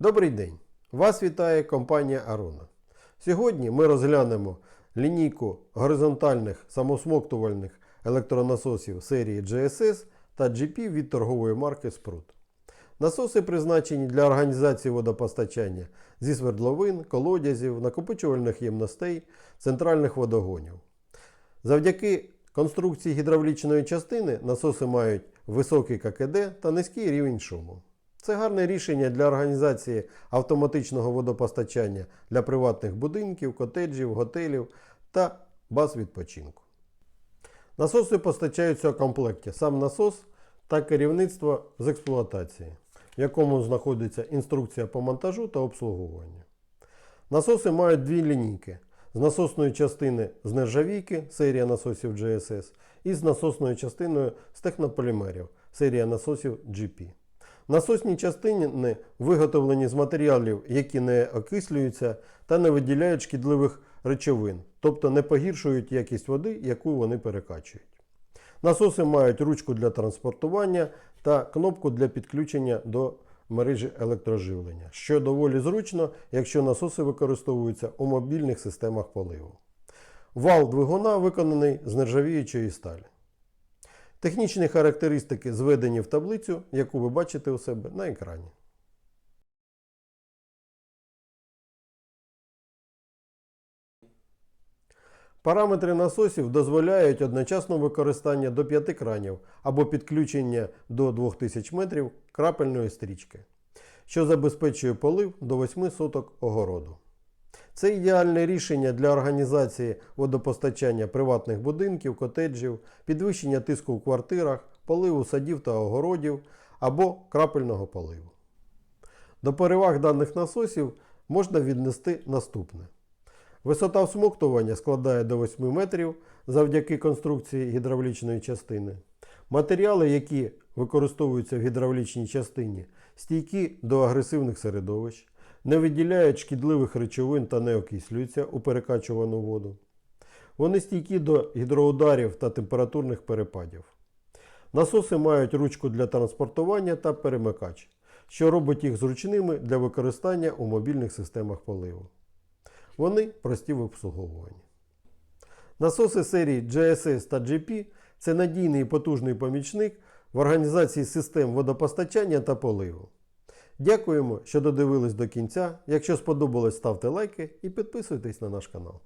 Добрий день! Вас вітає компанія Арона. Сьогодні ми розглянемо лінійку горизонтальних самосмоктувальних електронасосів серії GSS та GP від торгової марки Sprut. Насоси призначені для організації водопостачання зі свердловин, колодязів, накопичувальних ємностей, центральних водогонів. Завдяки конструкції гідравлічної частини насоси мають високий ККД та низький рівень шуму. Це гарне рішення для організації автоматичного водопостачання для приватних будинків, котеджів, готелів та баз відпочинку. Насоси постачаються у комплекті сам насос та керівництво з експлуатації, в якому знаходиться інструкція по монтажу та обслуговуванню. Насоси мають дві лінійки з насосної частини з нержавійки, серія насосів GSS, і з насосною частиною з технополімерів, серія насосів GP. Насосні частини виготовлені з матеріалів, які не окислюються та не виділяють шкідливих речовин, тобто не погіршують якість води, яку вони перекачують. Насоси мають ручку для транспортування та кнопку для підключення до мережі електроживлення, що доволі зручно, якщо насоси використовуються у мобільних системах поливу. Вал двигуна виконаний з нержавіючої сталі. Технічні характеристики зведені в таблицю, яку ви бачите у себе на екрані. Параметри насосів дозволяють одночасно використання до 5 кранів або підключення до 2000 метрів крапельної стрічки, що забезпечує полив до 8 соток огороду. Це ідеальне рішення для організації водопостачання приватних будинків, котеджів, підвищення тиску в квартирах, поливу садів та огородів або крапельного поливу. До переваг даних насосів можна віднести наступне. Висота всмоктування складає до 8 метрів завдяки конструкції гідравлічної частини. Матеріали, які використовуються в гідравлічній частині, стійкі до агресивних середовищ, не виділяють шкідливих речовин та не окислюються у перекачувану воду. Вони стійкі до гідроударів та температурних перепадів. Насоси мають ручку для транспортування та перемикач, що робить їх зручними для використання у мобільних системах поливу. Вони прості в обслуговуванні. Насоси серії GSS та GP це надійний і потужний помічник в організації систем водопостачання та поливу. Дякуємо, що додивились до кінця. Якщо сподобалось, ставте лайки і підписуйтесь на наш канал.